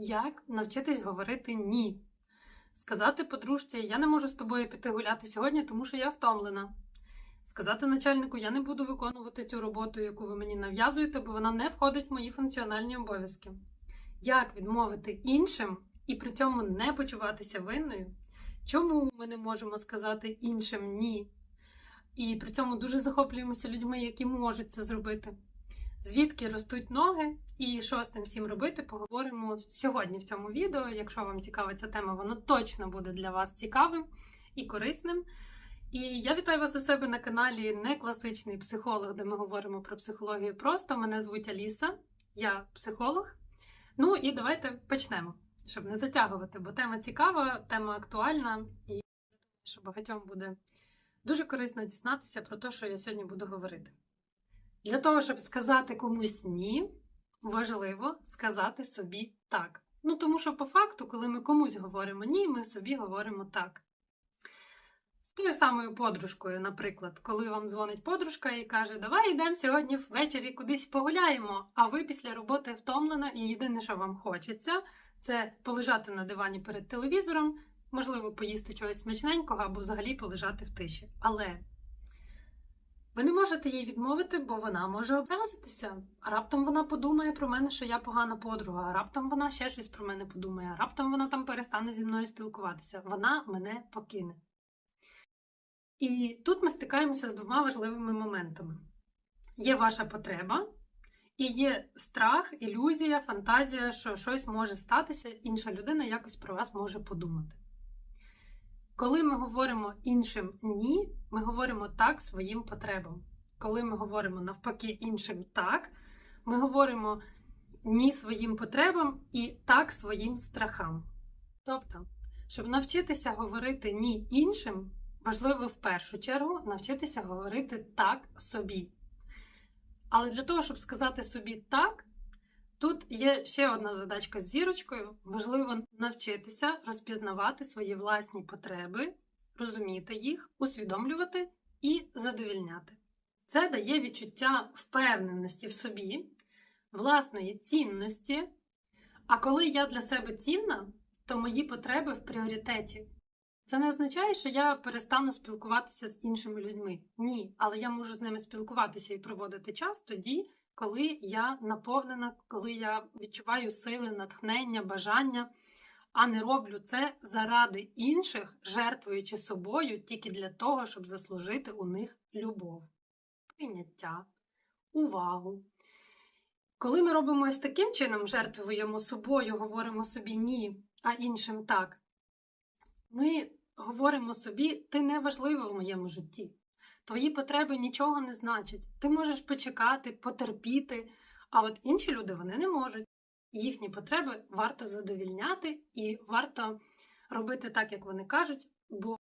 Як навчитись говорити ні? Сказати подружці, я не можу з тобою піти гуляти сьогодні, тому що я втомлена. Сказати начальнику, я не буду виконувати цю роботу, яку ви мені нав'язуєте, бо вона не входить в мої функціональні обов'язки. Як відмовити іншим і при цьому не почуватися винною? Чому ми не можемо сказати іншим ні? І при цьому дуже захоплюємося людьми, які можуть це зробити. Звідки ростуть ноги і що з цим всім робити, поговоримо сьогодні в цьому відео. Якщо вам цікава ця тема, воно точно буде для вас цікавим і корисним. І я вітаю вас у себе на каналі Не класичний психолог, де ми говоримо про психологію просто. Мене звуть Аліса, я психолог. Ну і давайте почнемо, щоб не затягувати, бо тема цікава, тема актуальна, і що багатьом буде дуже корисно дізнатися про те, що я сьогодні буду говорити. Для того, щоб сказати комусь ні, важливо сказати собі так. Ну, тому що по факту, коли ми комусь говоримо ні, ми собі говоримо так. З тою самою подружкою, наприклад, коли вам дзвонить подружка і каже, давай йдемо сьогодні ввечері кудись погуляємо, а ви після роботи втомлена, і єдине, що вам хочеться, це полежати на дивані перед телевізором, можливо, поїсти чогось смачненького або взагалі полежати в тиші. Але ви не можете їй відмовити, бо вона може образитися. А раптом вона подумає про мене, що я погана подруга, а раптом вона ще щось про мене подумає, а раптом вона там перестане зі мною спілкуватися. Вона мене покине. І тут ми стикаємося з двома важливими моментами: є ваша потреба, і є страх, ілюзія, фантазія, що щось може статися, інша людина якось про вас може подумати. Коли ми говоримо іншим ні, ми говоримо так своїм потребам. Коли ми говоримо навпаки іншим так, ми говоримо ні своїм потребам і так своїм страхам. Тобто, щоб навчитися говорити ні іншим, важливо в першу чергу навчитися говорити так собі. Але для того, щоб сказати собі так, Тут є ще одна задачка з зірочкою. Важливо навчитися розпізнавати свої власні потреби, розуміти їх, усвідомлювати і задовільняти. Це дає відчуття впевненості в собі, власної цінності. А коли я для себе цінна, то мої потреби в пріоритеті. Це не означає, що я перестану спілкуватися з іншими людьми. Ні, але я можу з ними спілкуватися і проводити час тоді, коли я наповнена, коли я відчуваю сили, натхнення, бажання, а не роблю це заради інших, жертвуючи собою тільки для того, щоб заслужити у них любов, прийняття, увагу. Коли ми робимо ось таким чином, жертвуємо собою, говоримо собі ні, а іншим так, ми говоримо собі, ти не важлива в моєму житті. Твої потреби нічого не значать. Ти можеш почекати, потерпіти, а от інші люди вони не можуть. Їхні потреби варто задовільняти і варто робити так, як вони кажуть, бо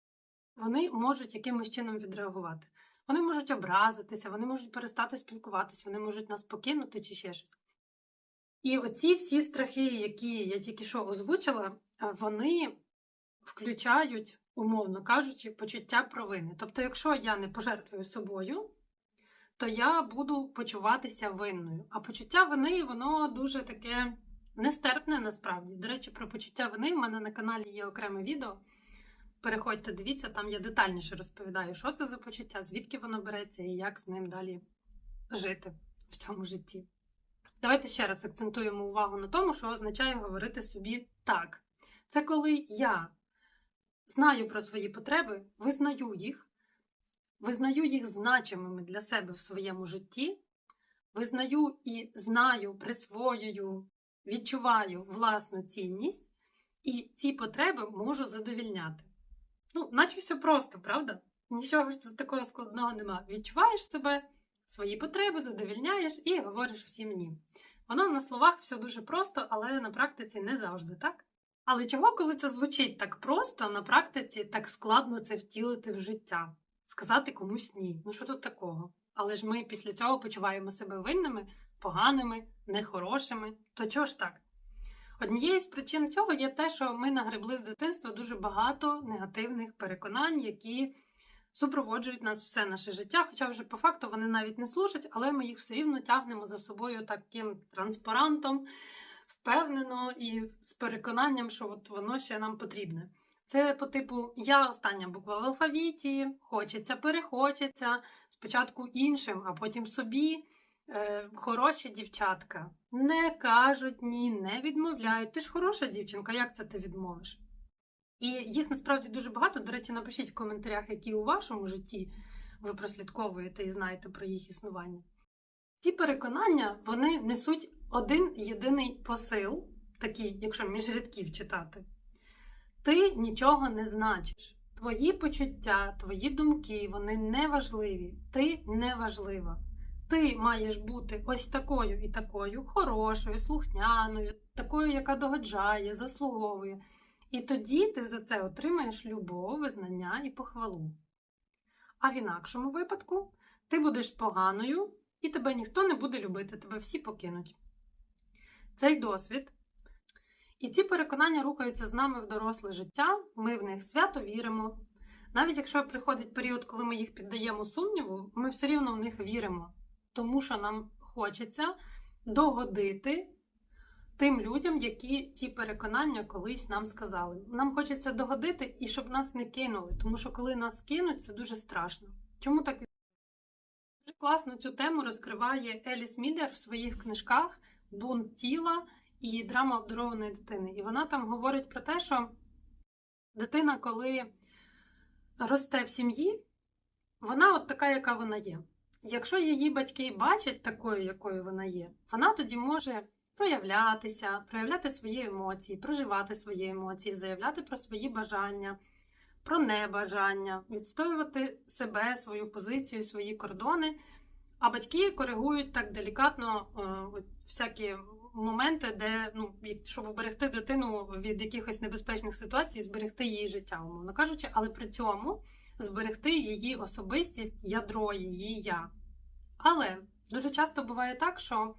вони можуть якимось чином відреагувати. Вони можуть образитися, вони можуть перестати спілкуватися, вони можуть нас покинути чи ще щось. І оці всі страхи, які я тільки що озвучила, вони включають умовно кажучи, почуття провини. Тобто, якщо я не пожертвую собою, то я буду почуватися винною. А почуття вини, воно дуже таке нестерпне насправді. До речі, про почуття вини в мене на каналі є окреме відео. Переходьте, дивіться, там я детальніше розповідаю, що це за почуття, звідки воно береться і як з ним далі жити в цьому житті. Давайте ще раз акцентуємо увагу на тому, що означає говорити собі так. Це коли я знаю про свої потреби, визнаю їх, визнаю їх значимими для себе в своєму житті, визнаю і знаю, присвоюю, відчуваю власну цінність, і ці потреби можу задовільняти. Ну, наче все просто, правда? Нічого ж тут такого складного нема. Відчуваєш себе, свої потреби задовільняєш і говориш всім ні. Воно на словах все дуже просто, але на практиці не завжди так. Але чого, коли це звучить так просто, на практиці так складно це втілити в життя, сказати комусь ні. Ну що тут такого? Але ж ми після цього почуваємо себе винними, поганими, нехорошими. То чого ж так? Однією з причин цього є те, що ми нагребли з дитинства дуже багато негативних переконань, які супроводжують нас все наше життя. Хоча вже по факту вони навіть не служать, але ми їх все рівно тягнемо за собою таким транспарантом впевнено і з переконанням, що от воно ще нам потрібне. Це по типу я остання буква в алфавіті, хочеться, перехочеться, спочатку іншим, а потім собі. Е, хороші дівчатка не кажуть ні, не відмовляють. Ти ж хороша дівчинка, як це ти відмовиш? І їх насправді дуже багато. До речі, напишіть в коментарях, які у вашому житті ви прослідковуєте і знаєте про їх існування. Ці переконання вони несуть один єдиний посил, такий, якщо між рядків читати. Ти нічого не значиш. Твої почуття, твої думки, вони не важливі. Ти не важлива. Ти маєш бути ось такою і такою, хорошою, слухняною, такою, яка догоджає, заслуговує. І тоді ти за це отримаєш любов, визнання і похвалу. А в інакшому випадку ти будеш поганою, і тебе ніхто не буде любити, тебе всі покинуть. Цей досвід і ці переконання рухаються з нами в доросле життя, ми в них свято віримо. Навіть якщо приходить період, коли ми їх піддаємо сумніву, ми все рівно в них віримо, тому що нам хочеться догодити тим людям, які ці переконання колись нам сказали. Нам хочеться догодити і щоб нас не кинули, тому що коли нас кинуть, це дуже страшно. Чому так Дуже класно цю тему розкриває Еліс Міллер в своїх книжках Бунт тіла і драма обдарованої дитини. І вона там говорить про те, що дитина, коли росте в сім'ї, вона от така, яка вона є. Якщо її батьки бачать такою, якою вона є, вона тоді може проявлятися, проявляти свої емоції, проживати свої емоції, заявляти про свої бажання, про небажання, відстоювати себе, свою позицію, свої кордони. А батьки коригують так делікатно е, всякі моменти, де ну, щоб уберегти дитину від якихось небезпечних ситуацій, зберегти її життя, умовно кажучи, але при цьому зберегти її особистість, ядро, її я. Але дуже часто буває так, що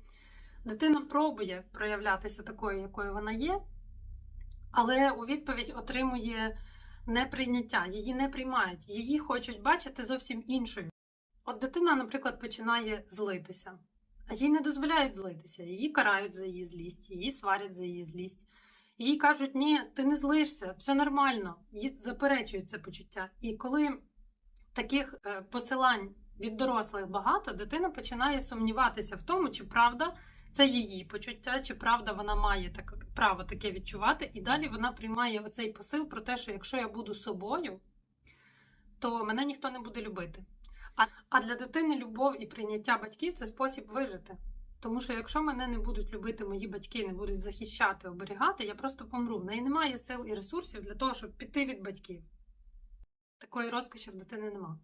дитина пробує проявлятися такою, якою вона є, але у відповідь отримує неприйняття, її не приймають, її хочуть бачити зовсім іншою. От дитина, наприклад, починає злитися, а їй не дозволяють злитися, її карають за її злість, її сварять за її злість. Їй кажуть, ні, ти не злишся, все нормально, їй заперечують це почуття. І коли таких е, посилань від дорослих багато, дитина починає сумніватися в тому, чи правда це її почуття, чи правда вона має так, право таке відчувати. І далі вона приймає оцей посил про те, що якщо я буду собою, то мене ніхто не буде любити. А, а для дитини любов і прийняття батьків це спосіб вижити. Тому що якщо мене не будуть любити мої батьки, не будуть захищати, оберігати, я просто помру. В неї немає сил і ресурсів для того, щоб піти від батьків. Такої розкоші в дитини нема.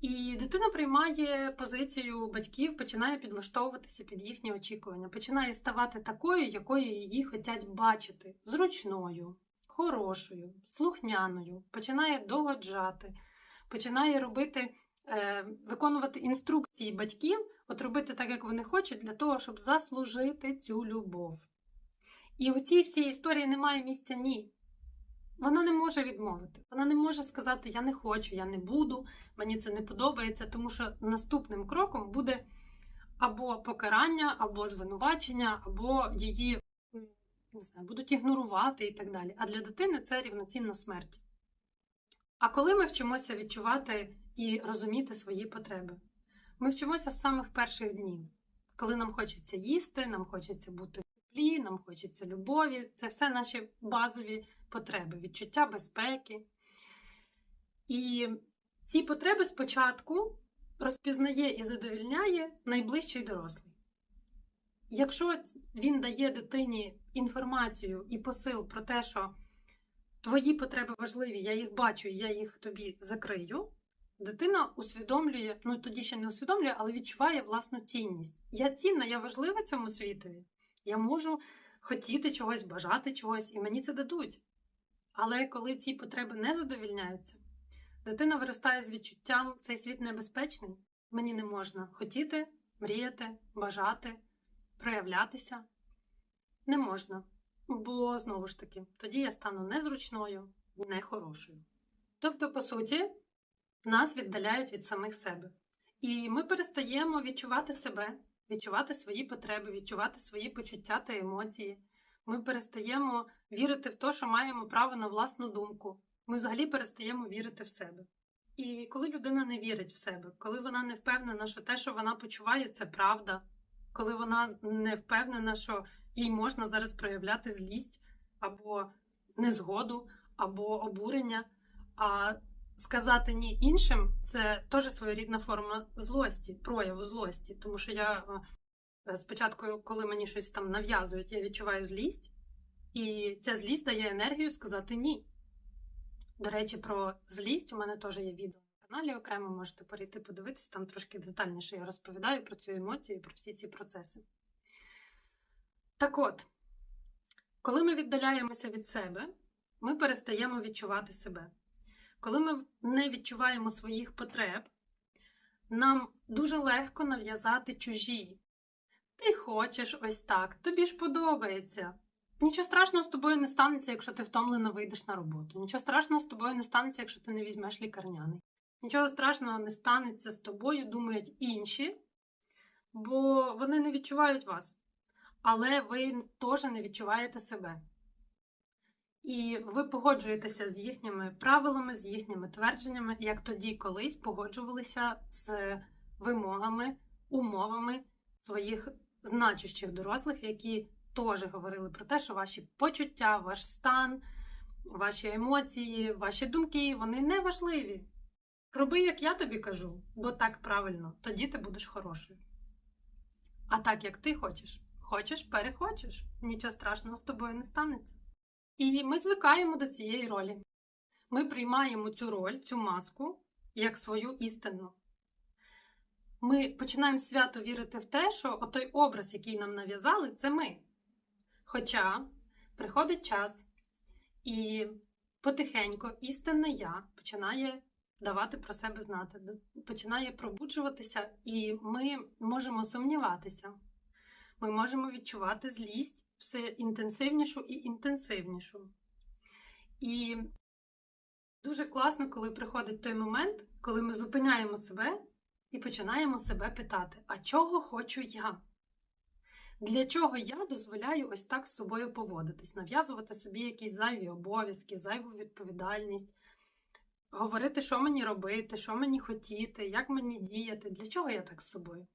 І дитина приймає позицію батьків, починає підлаштовуватися під їхні очікування, починає ставати такою, якою її хочуть бачити, зручною, хорошою, слухняною, починає догоджати, починає робити, е, виконувати інструкції батьків, от робити так, як вони хочуть, для того, щоб заслужити цю любов. І у цій всій історії немає місця ні. Вона не може відмовити. Вона не може сказати Я не хочу, я не буду, мені це не подобається, тому що наступним кроком буде або покарання, або звинувачення, або її не знаю, будуть ігнорувати і так далі. А для дитини це рівноцінно смерті. А коли ми вчимося відчувати і розуміти свої потреби? Ми вчимося з самих перших днів, коли нам хочеться їсти, нам хочеться бути в теплі, нам хочеться любові. Це все наші базові потреби, відчуття безпеки. І ці потреби спочатку розпізнає і задовільняє найближчий дорослий. Якщо він дає дитині інформацію і посил про те, що твої потреби важливі, я їх бачу, я їх тобі закрию, дитина усвідомлює, ну тоді ще не усвідомлює, але відчуває власну цінність. Я цінна, я важлива цьому світові. Я можу хотіти чогось, бажати чогось, і мені це дадуть. Але коли ці потреби не задовільняються, дитина виростає з відчуттям, цей світ небезпечний, мені не можна хотіти, мріяти, бажати, проявлятися. Не можна. Бо, знову ж таки, тоді я стану незручною, нехорошою. Тобто, по суті, нас віддаляють від самих себе. І ми перестаємо відчувати себе відчувати свої потреби, відчувати свої почуття та емоції. Ми перестаємо вірити в те, що маємо право на власну думку. Ми взагалі перестаємо вірити в себе. І коли людина не вірить в себе, коли вона не впевнена, що те, що вона почуває, це правда, коли вона не впевнена, що їй можна зараз проявляти злість або незгоду, або обурення, а сказати ні іншим це теж своєрідна форма злості, прояву злості. Тому що я е, спочатку, коли мені щось там нав'язують, я відчуваю злість, і ця злість дає енергію сказати ні. До речі, про злість у мене теж є відео на каналі окремо, можете перейти подивитись, там трошки детальніше я розповідаю про цю емоцію, про всі ці процеси. Так от, коли ми віддаляємося від себе, ми перестаємо відчувати себе. Коли ми не відчуваємо своїх потреб, нам дуже легко нав'язати чужі. Ти хочеш ось так, тобі ж подобається. Нічого страшного з тобою не станеться, якщо ти втомлено вийдеш на роботу. Нічого страшного з тобою не станеться, якщо ти не візьмеш лікарняний. Нічого страшного не станеться з тобою, думають інші, бо вони не відчувають вас. Але ви теж не відчуваєте себе. І ви погоджуєтеся з їхніми правилами, з їхніми твердженнями, як тоді колись погоджувалися з вимогами, умовами своїх значущих дорослих, які теж говорили про те, що ваші почуття, ваш стан, ваші емоції, ваші думки вони не важливі. Роби, як я тобі кажу, бо так правильно, тоді ти будеш хорошою. А так, як ти хочеш, хочеш, перехочеш, нічого страшного з тобою не станеться. І ми звикаємо до цієї ролі. Ми приймаємо цю роль, цю маску як свою істину. Ми починаємо свято вірити в те, що отой образ, який нам нав'язали, це ми. Хоча приходить час, і потихеньку істинне я починає давати про себе знати, починає пробуджуватися, і ми можемо сумніватися. Ми можемо відчувати злість все інтенсивнішу і інтенсивнішу. І дуже класно, коли приходить той момент, коли ми зупиняємо себе і починаємо себе питати: а чого хочу я? Для чого я дозволяю ось так з собою поводитись, нав'язувати собі якісь зайві обов'язки, зайву відповідальність, говорити, що мені робити, що мені хотіти, як мені діяти, для чого я так з собою?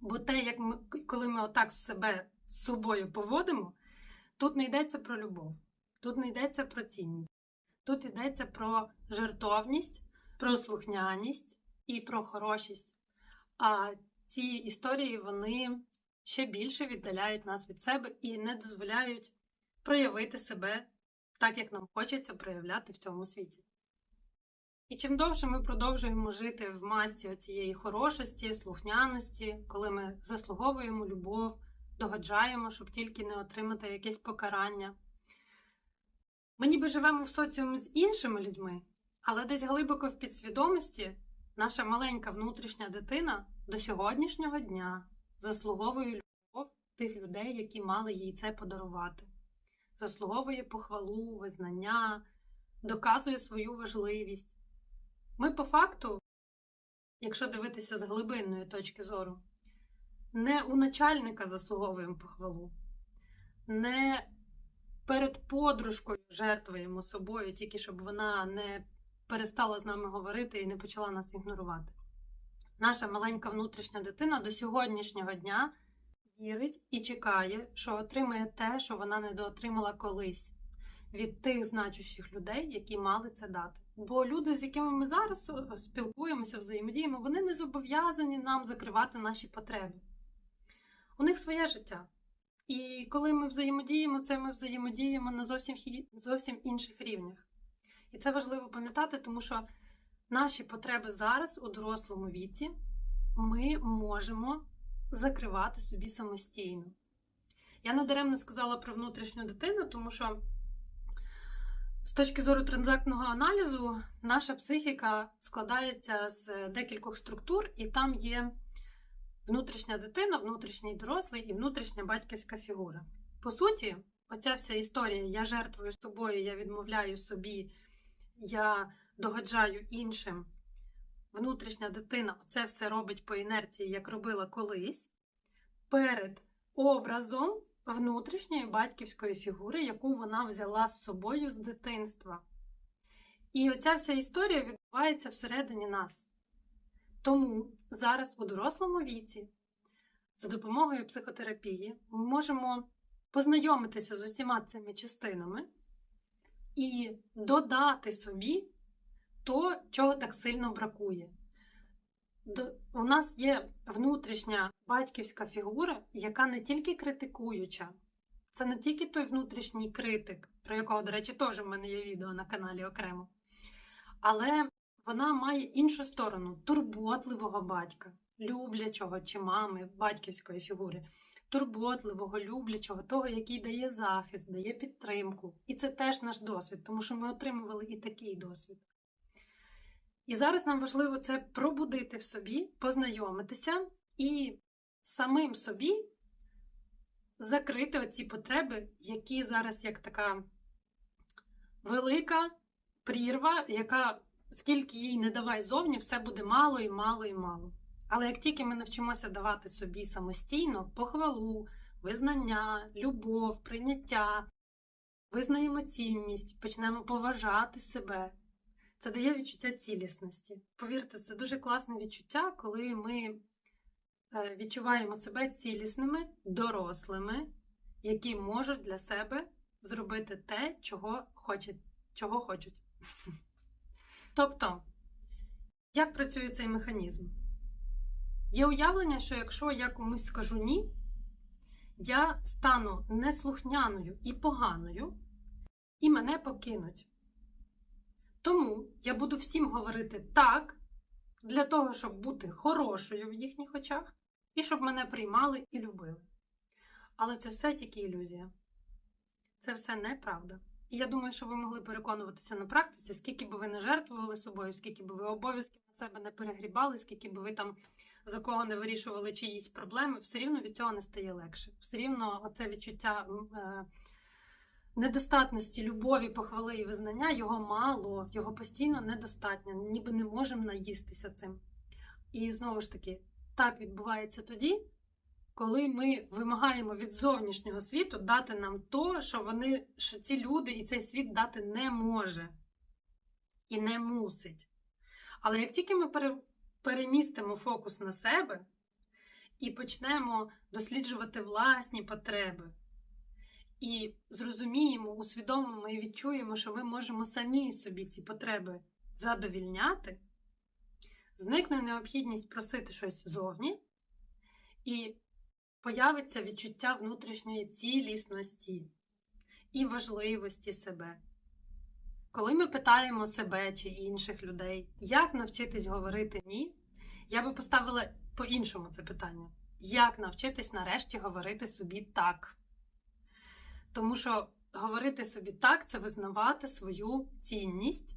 Бо те, як ми, коли ми отак себе з собою поводимо, тут не йдеться про любов, тут не йдеться про цінність, тут йдеться про жертовність, про слухняність і про хорошість. А ці історії вони ще більше віддаляють нас від себе і не дозволяють проявити себе так, як нам хочеться проявляти в цьому світі. І чим довше ми продовжуємо жити в масті цієї хорошості, слухняності, коли ми заслуговуємо любов, догоджаємо, щоб тільки не отримати якесь покарання. Ми ніби живемо в соціумі з іншими людьми, але десь глибоко в підсвідомості наша маленька внутрішня дитина до сьогоднішнього дня заслуговує любов тих людей, які мали їй це подарувати, заслуговує похвалу, визнання, доказує свою важливість. Ми по факту, якщо дивитися з глибинної точки зору, не у начальника заслуговуємо похвалу, не перед подружкою жертвуємо собою, тільки щоб вона не перестала з нами говорити і не почала нас ігнорувати. Наша маленька внутрішня дитина до сьогоднішнього дня вірить і чекає, що отримає те, що вона недоотримала колись від тих значущих людей, які мали це дати. Бо люди, з якими ми зараз спілкуємося, взаємодіємо, вони не зобов'язані нам закривати наші потреби. У них своє життя. І коли ми взаємодіємо, це ми взаємодіємо на зовсім, зовсім інших рівнях. І це важливо пам'ятати, тому що наші потреби зараз у дорослому віці ми можемо закривати собі самостійно. Я надаремно сказала про внутрішню дитину, тому що точки зору транзактного аналізу, наша психіка складається з декількох структур, і там є внутрішня дитина, внутрішній дорослий і внутрішня батьківська фігура. По суті, оця вся історія: я жертвую собою, я відмовляю собі, я догоджаю іншим. Внутрішня дитина це все робить по інерції, як робила колись. перед образом внутрішньої батьківської фігури, яку вона взяла з собою з дитинства. І оця вся історія відбувається всередині нас. Тому зараз у дорослому віці, за допомогою психотерапії, ми можемо познайомитися з усіма цими частинами і додати собі то, чого так сильно бракує. У нас є внутрішня батьківська фігура, яка не тільки критикуюча, це не тільки той внутрішній критик, про якого, до речі, теж в мене є відео на каналі окремо. Але вона має іншу сторону турботливого батька, люблячого чи мами батьківської фігури, турботливого, люблячого, того, який дає захист, дає підтримку. І це теж наш досвід, тому що ми отримували і такий досвід. І зараз нам важливо це пробудити в собі, познайомитися і самим собі закрити оці потреби, які зараз як така велика прірва, яка скільки їй не давай зовні, все буде мало і мало і мало. Але як тільки ми навчимося давати собі самостійно похвалу, визнання, любов, прийняття, визнаємо цінність, почнемо поважати себе, це дає відчуття цілісності. Повірте, це дуже класне відчуття, коли ми е, відчуваємо себе цілісними, дорослими, які можуть для себе зробити те, чого хочуть. Чого хочуть. Тобто, як працює цей механізм? Є уявлення, що якщо я комусь скажу ні, я стану неслухняною і поганою, і мене покинуть. Тому я буду всім говорити так, для того, щоб бути хорошою в їхніх очах, і щоб мене приймали і любили. Але це все тільки ілюзія. Це все неправда. І я думаю, що ви могли переконуватися на практиці, скільки би ви не жертвували собою, скільки би ви обов'язків на себе не перегрібали, скільки би ви там за кого не вирішували чиїсь проблеми, все рівно від цього не стає легше. Все рівно оце відчуття е, недостатності любові, похвали і визнання, його мало, його постійно недостатньо, ніби не можемо наїстися цим. І знову ж таки, так відбувається тоді, коли ми вимагаємо від зовнішнього світу дати нам то, що вони, що ці люди і цей світ дати не може і не мусить. Але як тільки ми перемістимо фокус на себе і почнемо досліджувати власні потреби, і зрозуміємо, усвідомимо і відчуємо, що ми можемо самі собі ці потреби задовільняти, зникне необхідність просити щось зовні, і появиться відчуття внутрішньої цілісності і важливості себе. Коли ми питаємо себе чи інших людей, як навчитись говорити ні, я би поставила по-іншому це питання: як навчитись нарешті говорити собі так? Тому що говорити собі так це визнавати свою цінність,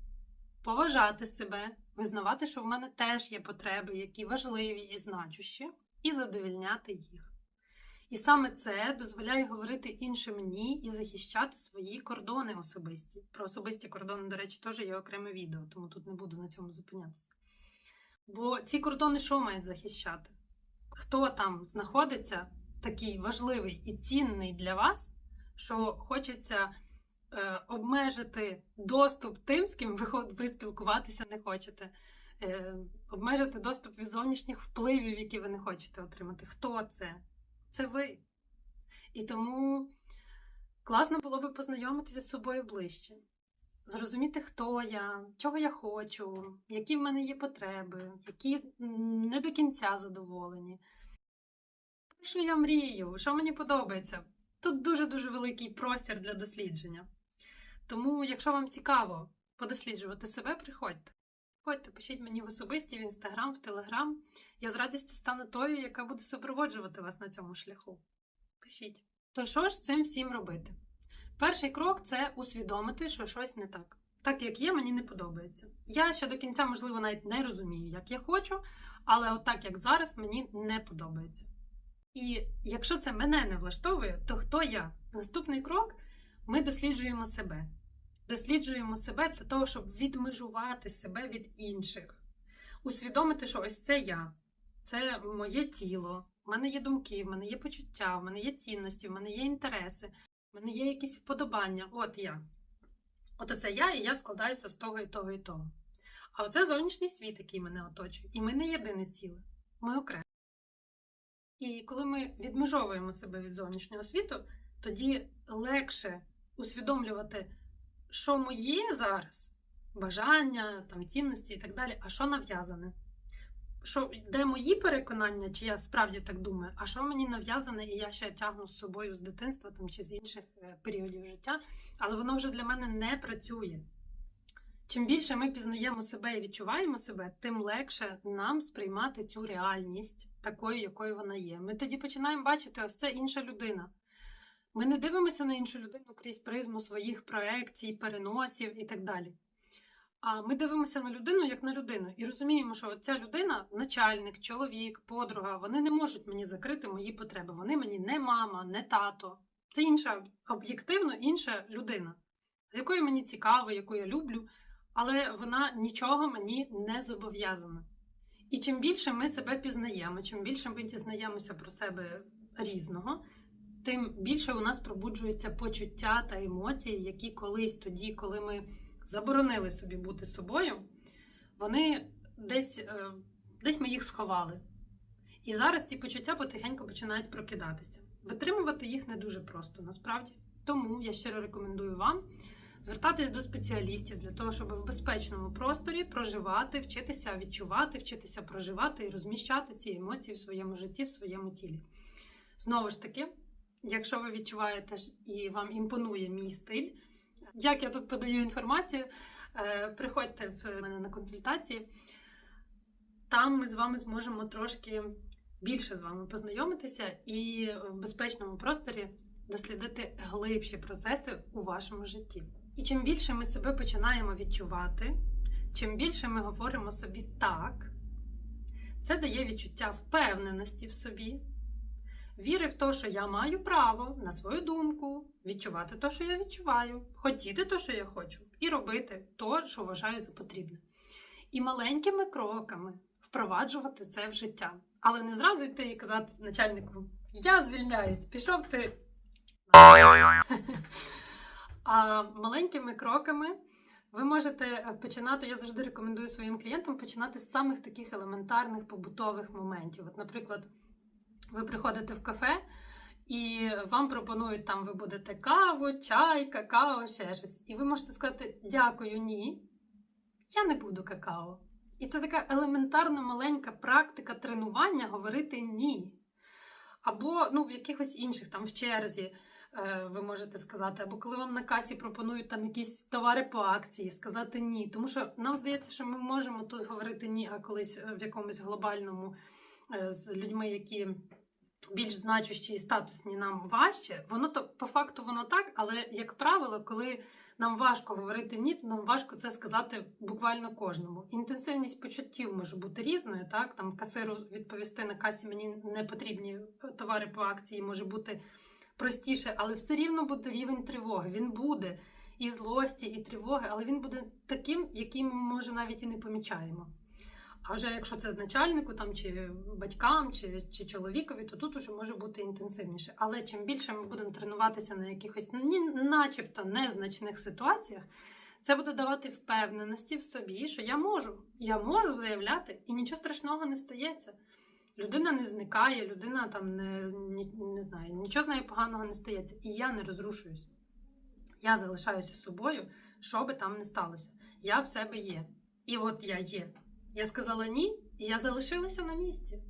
поважати себе, визнавати, що в мене теж є потреби, які важливі і значущі, і задовільняти їх. І саме це дозволяє говорити іншим ні і захищати свої кордони особисті. Про особисті кордони, до речі, теж є окреме відео, тому тут не буду на цьому зупинятися. Бо ці кордони що мають захищати? Хто там знаходиться такий важливий і цінний для вас, що хочеться е, обмежити доступ тим, з ким ви, ви спілкуватися не хочете, е, обмежити доступ від зовнішніх впливів, які ви не хочете отримати. Хто це? Це ви. І тому класно було би познайомитися з собою ближче, зрозуміти, хто я, чого я хочу, які в мене є потреби, які не до кінця задоволені. Про що я мрію, що мені подобається. Тут дуже-дуже великий простір для дослідження. Тому, якщо вам цікаво подосліджувати себе, приходьте. Приходьте, пишіть мені в особисті, в інстаграм, в телеграм. Я з радістю стану тою, яка буде супроводжувати вас на цьому шляху. Пишіть. То що ж з цим всім робити? Перший крок це усвідомити, що щось не так. Так як є, мені не подобається. Я ще до кінця, можливо, навіть не розумію, як я хочу, але отак, як зараз, мені не подобається. І якщо це мене не влаштовує, то хто я? Наступний крок ми досліджуємо себе. Досліджуємо себе для того, щоб відмежувати себе від інших, усвідомити, що ось це я, це моє тіло, в мене є думки, в мене є почуття, в мене є цінності, в мене є інтереси, в мене є якісь вподобання. От я. От оце я, і я складаюся з того і того і того. А оце зовнішній світ, який мене оточує. І ми не єдине ціле, ми окремо. І коли ми відмежовуємо себе від зовнішнього світу, тоді легше усвідомлювати, що моє зараз, бажання, там, цінності і так далі, а що нав'язане. Що, де мої переконання, чи я справді так думаю, а що мені нав'язане, і я ще тягну з собою з дитинства там, чи з інших е, періодів життя, але воно вже для мене не працює. Чим більше ми пізнаємо себе і відчуваємо себе, тим легше нам сприймати цю реальність такою, якою вона є. Ми тоді починаємо бачити, ось це інша людина. Ми не дивимося на іншу людину крізь призму своїх проекцій, переносів і так далі. А ми дивимося на людину як на людину і розуміємо, що ця людина, начальник, чоловік, подруга, вони не можуть мені закрити мої потреби. Вони мені не мама, не тато. Це інша, об'єктивно інша людина, з якою мені цікаво, яку я люблю, але вона нічого мені не зобов'язана. І чим більше ми себе пізнаємо, чим більше ми дізнаємося про себе різного, тим більше у нас пробуджуються почуття та емоції, які колись тоді, коли ми заборонили собі бути собою, вони десь, е, десь ми їх сховали. І зараз ці почуття потихеньку починають прокидатися. Витримувати їх не дуже просто, насправді. Тому я щиро рекомендую вам звертатись до спеціалістів для того, щоб в безпечному просторі проживати, вчитися відчувати, вчитися проживати і розміщати ці емоції в своєму житті, в своєму тілі. Знову ж таки, якщо ви відчуваєте і вам імпонує мій стиль, як я тут подаю інформацію, е, приходьте в мене на консультації. Там ми з вами зможемо трошки більше з вами познайомитися і в безпечному просторі дослідити глибші процеси у вашому житті. І чим більше ми себе починаємо відчувати, чим більше ми говоримо собі так, це дає відчуття впевненості в собі, віри в те, що я маю право на свою думку, відчувати те, що я відчуваю, хотіти те, що я хочу, і робити те, що вважаю за потрібне. І маленькими кроками впроваджувати це в життя. Але не зразу йти і казати начальнику: Я звільняюсь, пішов ти. А маленькими кроками ви можете починати. Я завжди рекомендую своїм клієнтам починати з самих таких елементарних побутових моментів. От, наприклад, ви приходите в кафе. І вам пропонують там, ви будете каву, чай, какао, ще щось. І ви можете сказати дякую, ні. Я не буду какао. І це така елементарна маленька практика тренування говорити ні. Або ну, в якихось інших там в черзі е, ви можете сказати, або коли вам на касі пропонують там якісь товари по акції, сказати ні. Тому що нам здається, що ми можемо тут говорити ні, а колись в якомусь глобальному е, з людьми, які більш значущі і статусні нам важче, воно то по факту воно так, але як правило, коли нам важко говорити ні, то нам важко це сказати буквально кожному. Інтенсивність почуттів може бути різною. Так, там касиру відповісти на касі мені не потрібні товари по акції, може бути простіше, але все рівно буде рівень тривоги. Він буде і злості, і тривоги, але він буде таким, який ми може навіть і не помічаємо. А вже якщо це начальнику, там чи батькам, чи чи чоловікові, то тут уже може бути інтенсивніше. Але чим більше ми будемо тренуватися на якихось начебто незначних ситуаціях, це буде давати впевненості в собі, що я можу, я можу заявляти, і нічого страшного не стається. Людина не зникає, людина там не, не, не знаю, нічого з нею поганого не стається. І я не розрушуюсь. Я залишаюся собою, що би там не сталося. Я в себе є. І от я є. Я сказала ні, і я залишилася на місці.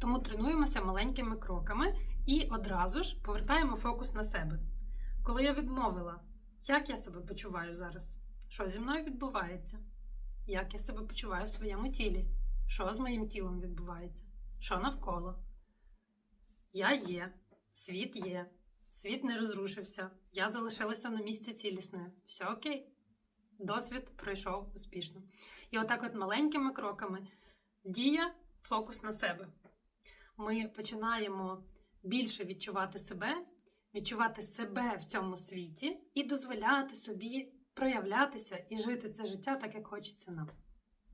Тому тренуємося маленькими кроками і одразу ж повертаємо фокус на себе. Коли я відмовила, як я себе почуваю зараз? Що зі мною відбувається? Як я себе почуваю в своєму тілі? Що з моїм тілом відбувається? Що навколо? Я є, світ є, світ не розрушився, я залишилася на місці цілісною. Все окей. Досвід пройшов успішно. І отак, от маленькими кроками дія, фокус на себе. Ми починаємо більше відчувати себе, відчувати себе в цьому світі і дозволяти собі проявлятися і жити це життя так, як хочеться нам.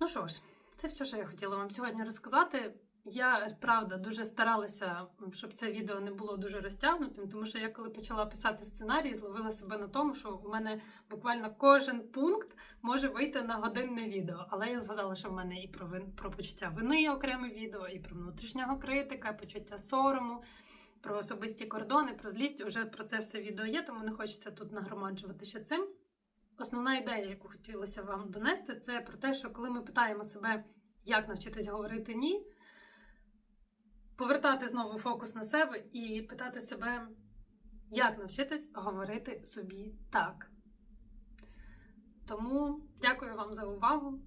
Ну що ж, це все, що я хотіла вам сьогодні розказати. Я правда дуже старалася, щоб це відео не було дуже розтягнутим, тому що я коли почала писати сценарій, зловила себе на тому, що у мене буквально кожен пункт може вийти на годинне відео. Але я згадала, що в мене і про вин про почуття вини окреме відео, і про внутрішнього критика, почуття сорому, про особисті кордони, про злість. Уже про це все відео є, тому не хочеться тут нагромаджувати ще цим. Основна ідея, яку хотілося вам донести, це про те, що коли ми питаємо себе, як навчитись говорити ні, повертати знову фокус на себе і питати себе, як навчитись говорити собі так. Тому дякую вам за увагу.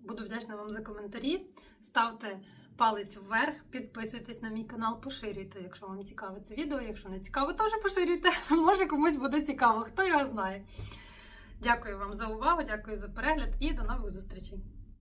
Буду вдячна вам за коментарі. Ставте палець вверх, підписуйтесь на мій канал, поширюйте, якщо вам цікаве це відео. Якщо не цікаво, теж поширюйте. Може комусь буде цікаво, хто його знає. Дякую вам за увагу, дякую за перегляд і до нових зустрічей!